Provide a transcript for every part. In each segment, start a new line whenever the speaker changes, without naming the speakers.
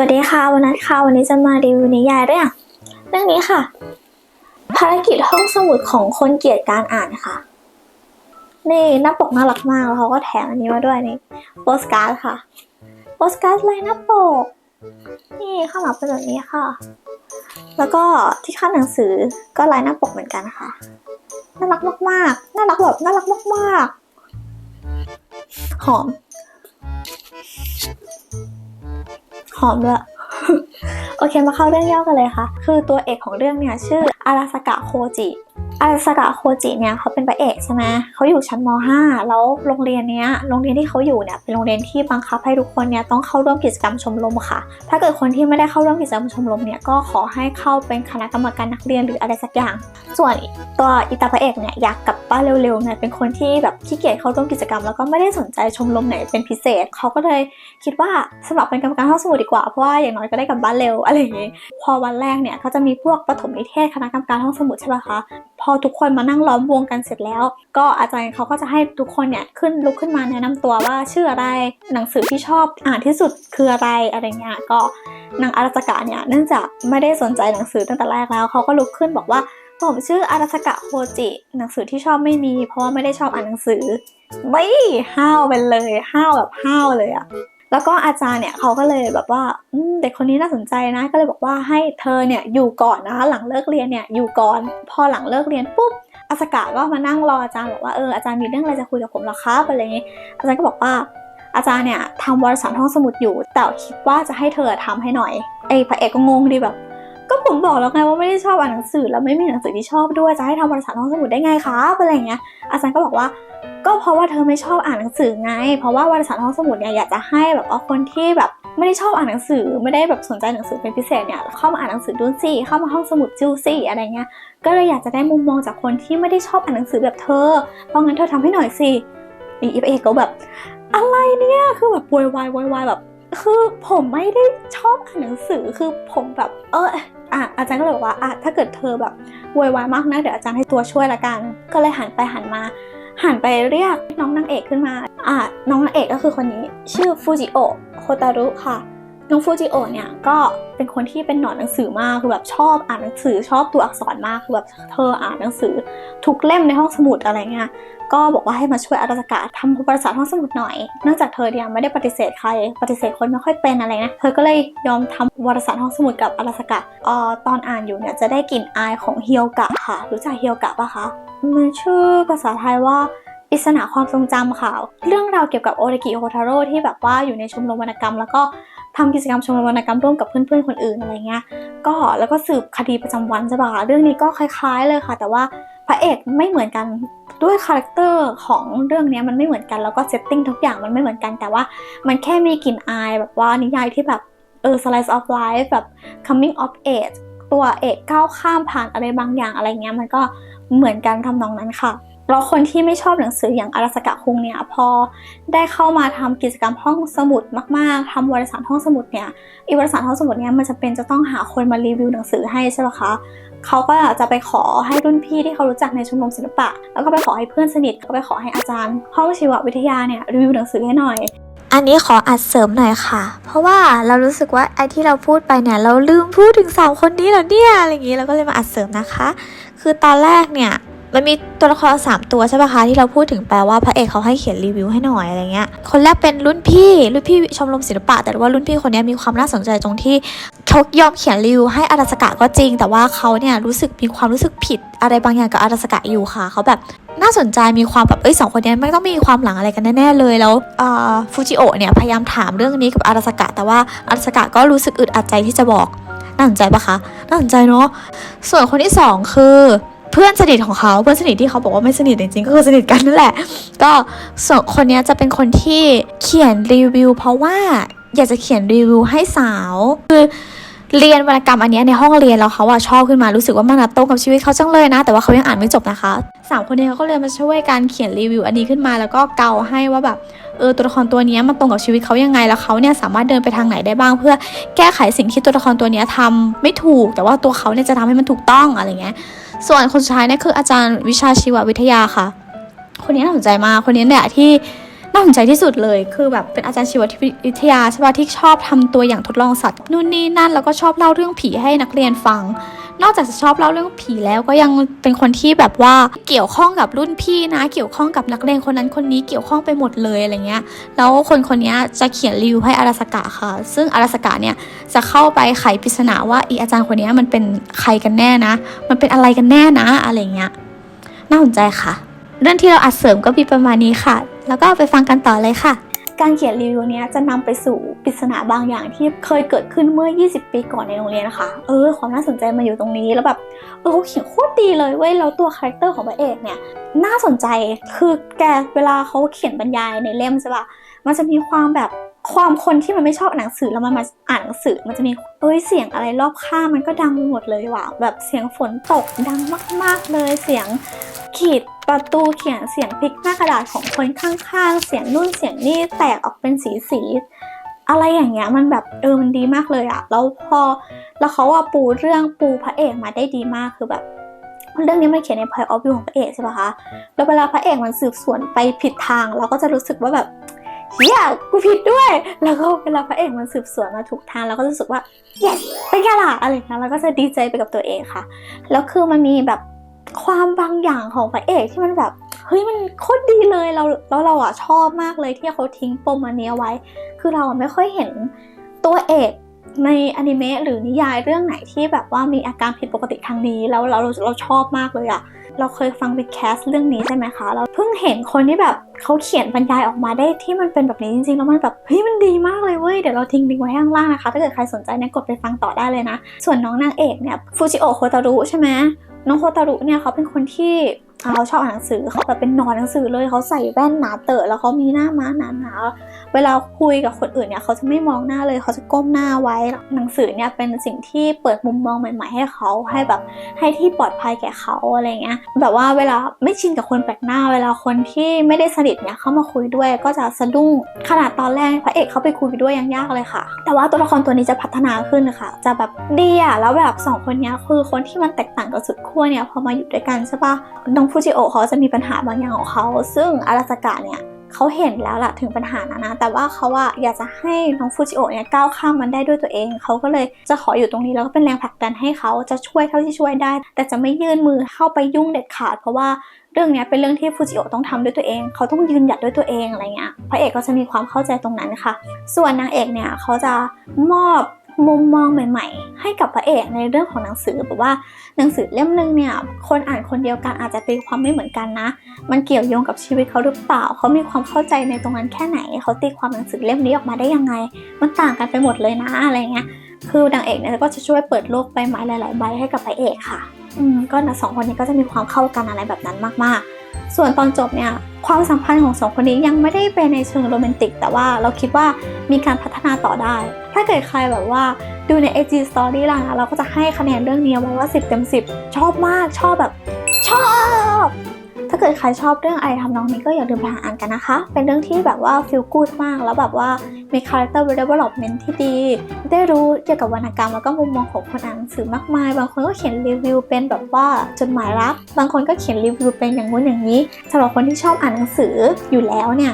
วัสดีค่ะ วันนัทค่ะ วันนี้จะมารีวิวนิยายเรื่องเรื่องนี้ค่ะ ภารกิจห้องสมุดของคนเกลียดการอ่านค่ะ นี่หน้าปกน่ารักมากแล้วเขาก็แถมอันนี้มาด้วยนี่โปสการ์ดค่ะโปสการ์ดลายหน้าปก นี่ข้างหลังเป็นแบบนี้ค่ะ แล้วก็ที่ข้างหนังสือก็ลายหน้าปกเหมือนกันค่ะน่ารักมากๆน่ารักแบบน่ารักมากๆหอม หอมด้วยโอเคมาเข้าเรื่องย่อกันเลยค่ะ คือตัวเอกของเรื่องเนี่ยชื่ออาราสกะโคจิ อาราสกะโคจิเนี่ยเขาเป็นพระเอกใช่ไหมเขาอยู่ชั้นม .5 แล้วโรงเรียนเนี้ยโรงเรียนที่เขาอยู่เนี่ยเป็นโรงเรียนที่บังคับให้ทุกคนเนี่ยต้องเข้าร่วมกิจกรรมชมรมค่ะ ถ้าเกิดคนที่ไม่ได้เข้าร่วมกิจกรรมชมรมเนี่ยก็ขอให้เข้าเป็นคณะกรรมการนักเรียนหรืออะไรสักอย่าง ส่วนตัวอิตาพระเอกเนี่ยอยากกลับบ้านเร็วๆเนี่ยเป็นคนที่แบบขี้เกียจเข้าร่วมกิจกรรม แล้วก็ไม่ได้สนใจชมรมไหนเป็นพิเศษเขาก็เลยคิดว่าสมัครเป็นกรรมการห้องสมุดดีกว่าเพราะว่าอย่างน้อยก็ได้กลับบ้านเร็วอะไรอย่างงี้พอวันแรกเนี่ยเขาจะมีพวกปฐมนิเทศคณะกรรมการห้องสมุดใช่ไหมคะ อทุกคนมานั่งล้อมวงกันเสร็จแล้ว ก็อาจารย์เขาก็จะให้ทุกคนเนี่ยขึ้นลุกขึ้นมาแนะนำตัวว่าชื่ออะไรหนังสือที่ชอบอ่านที่สุดคืออะไรอะไรเงี้ยก็นางอาราสกะเนี่ยเนื่องจากไม่ได้สนใจหนังสือตั้งแต่แรกแล้วเขาก็ลุกขึ้นบอกว่าผมชื่ออาราสกะโคจิหนังสือที่ชอบไม่มี เพราะว่าไม่ได้ชอบอ่านหนังสือไม่ห้าวไปเลยห้าวแบบห้าวเลยอะ แล้วก็อาจารย์เนี่ยเขาก็เลยแบบว่าเด็กคนนี้น่าสนใจนะ ก็เลยบอกว่าให้เธอเนี่ยอยู่ก่อนนะคะ หลังเลิกเรียนเนี่ยอยู่ก่อน พอหลังเลิกเรียนปุ๊บอาสกะก็มานั่งรออาจารย์บอกว่าเอออาจารย์มีเรื่องอะไรจะคุยกับผมหรอครับอะไรอย่างงี้อาจารย์ก็บอกว่าอาจารย์เนี่ยทำวารสารห้องสมุดอยู่ แต่คิดว่าจะให้เธอทำให้หน่อยไอ้พระเอกก็งงดีแบบ ก็ผมบอกแล้วไงว่าไม่ได้ชอบอ่านหนังสือแล้วไม่มีหนังสือที่ชอบด้วยจะให้ทำวารสารห้องสมุดได้ไงครับอะไรเงี้ยอาจารย์ก็บอกว่า ก็เพราะว่าเธอไม่ชอบอ่านหนังสือไง เพราะว่าวารสารห้องสมุดเนี่ยอยากจะให้แบบว่าคนที่แบบไม่ได้ชอบอ่านหนังสือไม่ได้แบบสนใจหนังสือเป็นพิเศษเนี่ยเข้ามาอ่านหนังสือดูสิเข้ามาห้องสมุดจิวสิอะไรเงี้ยก็เลยอยากจะได้มุมมองจากคนที่ไม่ได้ชอบอ่านหนังสือแบบเธอเพราะงั้นเธอทำให้หน่อยสิอีเอก็แบบ อะไรเนี่ยคือแบบโวยวายโวยวายแบบคือผมไม่ได้ชอบอ่านหนังสือคือผมแบบเอออะอาจารย์ก็เลยบอกว่าอะถ้าเกิดเธอแบบโวยวายมากนะเดี๋ยวอาจารย์ให้ตัวช่วยละกัน ก็เลยหันไปหันมา หันไปเรียกน้องนางเอกขึ้นมา อ่า น้องนางเอกก็คือคนนี้ ชื่อฟูจิโอะโคตารุค่ะ น้องฟูจิโอเนี่ยก็เป็นคนที่เป็นหนอนหนังสือมากคือแบบชอบอ่านหนังสือชอบตัวอักษรมากคือแบบเธออ่านหนังสือทุกเล่มในห้องสมุดอะไรเงี้ยก็บอกว่าให้มาช่วยอาราสกะทำประสานห้องสมุดหน่อย เนื่องจากเธอเนี่ยไม่ได้ปฏิเสธใคร ปฏิเสธคนไม่ค่อยเป็นอะไรนะ เธอก็เลยยอมทำวารสารห้องสมุดกับอาราสกะเอ่อตอนอ่านอยู่เนี่ยจะได้กลิ่นอายของเฮียวกะค่ะ รู้จักเฮียวกะปะคะ มันชื่อภาษาไทยว่าปริศนาความทรงจำค่ะ เรื่องราวเกี่ยวกับโอริกิโฮทาโร่ที่แบบว่าอยู่ในชมรมวรรณกรรม แล้วก็ ทำกิจกรรมชมรมวรรณกรรมร่วมกับเพื่อนๆคนอื่นอะไรเงี้ยก็แล้วก็สืบคดีประจำวันใช่ปะคะเรื่องนี้ก็คล้ายๆเลยค่ะ แต่ว่าพระเอกไม่เหมือนกันด้วยคาแรคเตอร์ของเรื่องนี้มันไม่เหมือนกันแล้วก็เซตติ้งทุกอย่างมันไม่เหมือนกันแต่ว่ามันแค่มีกลิ่นอายแบบว่านิยายที่แบบเออ slice of life แบบ coming of age ตัวเอกก้าวข้ามผ่านอะไรบางอย่างอะไรเงี้ยมันก็เหมือนกันทำนองนั้นค่ะ แล้วคนที่ไม่ชอบหนังสืออย่างอาราสกะคุงเนี่ยพอได้เข้ามาทำกิจกรรมห้องสมุดมาก ๆทำวารสารห้องสมุดเนี่ยอีวารสารห้องสมุดเนี่ยมันจะเป็นจะต้องหาคนมารีวิวหนังสือให้ใช่ไหมคะเขาก็จะไปขอให้รุ่นพี่ที่เขารู้จักในชมรมศิลปะ แล้วก็ไปขอให้เพื่อนสนิทก็ไปขอให้อาจารย์ห้องชีววิทยาเนี่ยรีวิวหนังสือให้หน่อย
อันนี้ขออัดเสริมหน่อยค่ะ เพราะว่าเรารู้สึกว่าไอ้ที่เราพูดไปเนี่ยเราลืมพูดถึงสามคนนี้เหรอเนี่ยอะไรอย่างนี้เราก็เลยมาอัดเสริมนะคะ คือตอนแรกเนี่ย มันมีตัวละครสามตัวใช่ปะคะที่เราพูดถึงแปลว่าพระเอกเขาให้เขียนรีวิวให้หน่อยอะไรเงี้ยคนแรกเป็นรุ่นพี่รุ่นพี่ชมรมศิลปะ แต่ว่ารุ่นพี่คนนี้มีความน่าสนใจตรงที่เขายอมเขียนรีวิวให้อาราสกะก็จริง แต่ว่าเขาเนี่ยรู้สึกมีความรู้สึกผิดอะไรบางอย่างกับอาราสกะอยู่ค่ะเขาแบบน่าสนใจมีความแบบเอ้ยสองคนนี้ไม่ต้องมีความหลังอะไรกันแน่ๆเลยแล้วฟูจิโอะเนี่ยพยายามถามเรื่องนี้กับอาราสกะ แต่ว่าอาราสกะก็รู้สึกอึดอัดใจที่จะบอกน่าสนใจปะคะน่าสนใจเนาะส่วนคนที่สองคือ เพื่อนสนิทของเขาเพื่อนสนิทที่เขาบอกว่าไม่สนิทจริงๆก็คือสนิทกันนั่นแหละ ก็ส่วนคนนี้จะเป็นคนที่เขียนรีวิว เพราะว่าอยากจะเขียนรีวิวให้สาวคือเรียนวรรณกรรมอันนี้ในห้องเรียนแล้วเขาอะชอบขึ้นมารู้สึกว่ามันตรงกับชีวิตเขาจังเลยนะ แต่ว่าเขายังอ่านไม่จบนะคะสามคนนี้เขาก็เลยมาช่วยการเขียนรีวิวอันนี้ขึ้นมา แล้วก็เกาให้ว่าแบบเออตัวละครตัวนี้มันตรงกับชีวิตเขายังไงแล้วเขาเนี่ยสามารถเดินไปทางไหนได้บ้าง เพื่อแก้ไขสิ่งที่ตัวละครตัวนี้ยทำไม่ถูก แต่ว่าตัวเขาเนี่ยจะทำให้มันถูกต้องอะไรเงี้ย ส่วนคนสุดท้ายเนี่ยคืออาจารย์วิชาชีววิทยาค่ะ คนนี้น่าสนใจมากคนนี้เนี่ยที่
น่าสนใจที่สุดเลย คือแบบเป็นอาจารย์ชีววิทยาใช่ปะที่ชอบทำตัวอย่างทดลองสัตว์นู่นนี่นั่นแล้วก็ชอบเล่าเรื่องผีให้นักเรียนฟัง นอกจากจะชอบเล่าเรื่องผีแล้วก็ยังเป็นคนที่แบบว่าเกี่ยวข้องกับรุ่นพี่นะ เกี่ยวข้องกับนักเรียนคนนั้นคนนี้เกี่ยวข้องไปหมดเลยอะไรเงี้ย แล้วคนคนนี้จะเขียนรีวิวให้อาราสกะค่ะ ซึ่งอาราสกะเนี่ยจะเข้าไปไขปริศนาว่าอีอาจารย์คนนี้มันเป็นใครกันแน่นะ มันเป็นอะไรกันแน่นะอะไรเงี้ย น่าสนใจค่ะ เรื่องที่เราอัดเสริมก็มีประมาณนี้ค่ะ แล้วก็ไปฟังกันต่อเลยค่ะ
การเขียนรีวิวเนี้ยจะนำไปสู่ปริศนาบางอย่างที่เคยเกิดขึ้นเมื่อ 20 ปีก่อนในโรงเรียนนะคะ เออ ความน่าสนใจมาอยู่ตรงนี้แล้วแบบเออเขาเขียนโคตรดีเลยเว้ยแล้วตัวคาแรคเตอร์ของพระเอกเนี่ยน่าสนใจคือแกเวลาเขาเขียนบรรยายในเล่มใช่ปะ มันจะมีความแบบความคนที่มันไม่ชอบหนังสือแล้วมันมาอ่านหนังสือมันจะมีเอ้ยเสียงอะไรรอบข้างมันก็ดังไปหมดเลยว่ะแบบเสียงฝนตกดังมาก ๆเลยเสียงขีดประตูเขียนเสียงพลิกหน้ากระดาษของคนข้างๆ เสียงนู่นเสียงนี่แตกออกเป็นสีสีอะไรอย่างเงี้ยมันแบบเออมันดีมากเลยอะแล้วพอแล้วเขาอะปูเรื่องปูพระเอกมาได้ดีมากคือแบบเรื่องนี้มันเขียนใน point of view ของพระเอกใช่ปะคะ แล้วเวลาพระเอกมันสืบสวนไปผิดทาง เราก็จะรู้สึกว่าแบบ เฮียกูผิดด้วย แล้วก็เวลาพระเอกมันสืบสวนมาถูกทางเราก็รู้สึกว่า yes เป็นไงล่ะอะไรอย่างเงี้ยเราก็จะดีใจไปกับตัวเองค่ะ แล้วคือมันมีแบบความบางอย่างของพระเอกที่มันแบบเฮ้ยมันโคตรดีเลยเราแล้วเราอะชอบมากเลยที่เขาทิ้งปมอันเนี้ยไว้ คือเราไม่ค่อยเห็นตัวเอกในอนิเมะหรือนิยายเรื่องไหนที่แบบว่ามีอาการผิดปกติทางนี้แล้วเราเราเราชอบมากเลยอะ เราเคยฟังเป็นแคสเรื่องนี้ใช่ไหมคะ เราเพิ่งเห็นคนที่แบบเขาเขียนบรรยายออกมาได้ที่มันเป็นแบบนี้จริงๆ แล้วมันแบบเฮ้ยมันดีมากเลยเว้ย เดี๋ยวเราทิ้งลิงก์ไว้ข้างล่างนะคะ ถ้าเกิดใครสนใจเนี่ยกดไปฟังต่อได้เลยนะ ส่วนน้องนางเอกเนี่ยฟูจิโอะโคตารุใช่ไหมน้องโคตารุเนี่ยเขาเป็นคนที่ เขาชอบอ่านหนังสือเขาแบบเป็นนอนหนังสือเลยเขาใส่แว่นหนาเตอะแล้วเขามีหน้าม้าหนาหนาๆเวลาคุยกับคนอื่นเนี่ยเขาจะไม่มองหน้าเลยเขาจะก้มหน้าไว้หนังสือเนี่ยเป็นสิ่งที่เปิดมุมมองใหม่ ๆ ให้เขาให้แบบให้ที่ปลอดภัยแก่เขาอะไรเงี้ยแบบว่าเวลาไม่ชินกับคนแปลกหน้า เวลาคนที่ไม่ได้สนิทเนี่ยเข้ามาคุยด้วยก็จะสะดุ้งขนาดตอนแรกพระเอกเขาไปคุยด้วยยังยากเลยค่ะ แต่ว่าตัวละครตัวนี้จะพัฒนาขึ้นนะคะจะแบบดีอะแล้วแบบสองคนเนี้ยคือคนที่มันแตกต่างกับสุดขั้วเนี่ยพอมาอยู่ด้วยกันใช่ปะน้องฟูจิโอเขาจะมีปัญหาบางอย่างของเขา ซึ่งอาราสกะเนี่ยเขาเห็นแล้วล่ะถึงปัญหานั้นนะ แต่ว่าเขาอะอยากจะให้น้องฟูจิโอเนี่ยก้าวข้ามมันได้ด้วยตัวเอง เขาก็เลยจะขออยู่ตรงนี้แล้วก็เป็นแรงผลักดันให้เขาจะช่วยเท่าที่ช่วยได้ แต่จะไม่ยื่นมือเข้าไปยุ่งเด็ดขาด เพราะว่าเรื่องเนี้ยเป็นเรื่องที่ฟูจิโอต้องทำด้วยตัวเอง เขาต้องยืนหยัดด้วยตัวเองอะไรเงี้ย พระเอกก็จะมีความเข้าใจตรงนั้นค่ะ ส่วนนางเอกเนี่ยเขาจะมอบ มุมมองใหม่ ๆ ให้กับพระเอกในเรื่องของหนังสือแบบว่าหนังสือเล่มหนึงเนี่ยคนอ่านคนเดียวกันอาจจะตีความไม่เหมือนกันนะ มันเกี่ยวโยงกับชีวิตเขาหรือเปล่า เขามีความเข้าใจในตรงนั้นแค่ไหน เขาตีความหนังสือเล่มนี้ออกมาได้ยังไง มันต่างกันไปหมดเลยนะอะไรเงี้ยคือนางเอกเนี่ยก็จะช่วยเปิดโลกใบไม้หลาย ๆ ใบให้กับพระเอกค่ะ อืมก็นะสองคนนี้ก็จะมีความเข้ากันอะไรแบบนั้นมากๆ ส่วนตอนจบเนี่ยความสัมพันธ์ของสองคนนี้ยังไม่ได้ไปในเชิงโรแมนติก แต่ว่าเราคิดว่ามีการพัฒนาต่อได้ ถ้าเกิดใครแบบว่าดูใน IG Story ล่ะนะเราก็จะให้คะแนนเรื่องนี้ไว้ว่า 10 เต็ม 10 ชอบมากชอบแบบ ชอบาเกิดใครชอบเรื่องไอทำนองนี้ก็อย่าลืมไปหาอ่านกันนะคะ เป็นเรื่องที่แบบว่า feel good มาก แล้วแบบว่ามี character development ที่ดี ได้รู้เกี่ยวกับวรรณกรรมแล้วก็มุมมองของคนอ่านหนังสือมากมาย บางคนก็เขียนรีวิวเป็นแบบว่าจดหมายรัก บางคนก็เขียนรีวิวเป็นอย่างงู้นอย่างนี้สำหรับคนที่ชอบอ่านหนังสืออยู่แล้วเนี่ย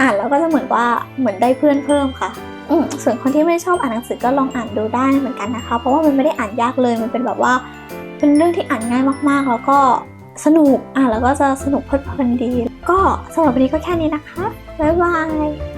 อ่านแล้วก็จะเหมือนว่าเหมือนได้เพื่อนเพิ่มค่ะอืมส่วนคนที่ไม่ชอบอ่านหนังสือก็ลองอ่านดูได้เหมือนกันนะคะ เพราะว่ามันไม่ได้อ่านยากเลย มันเป็นแบบว่า เป็นเรื่องที่อ่านง่ายมากๆ แล้วก็ สนุกอ่านแล้วก็จะสนุกเพลิดเพลินดี ก็สำหรับวันนี้ก็แค่นี้นะคะบ๊ายบาย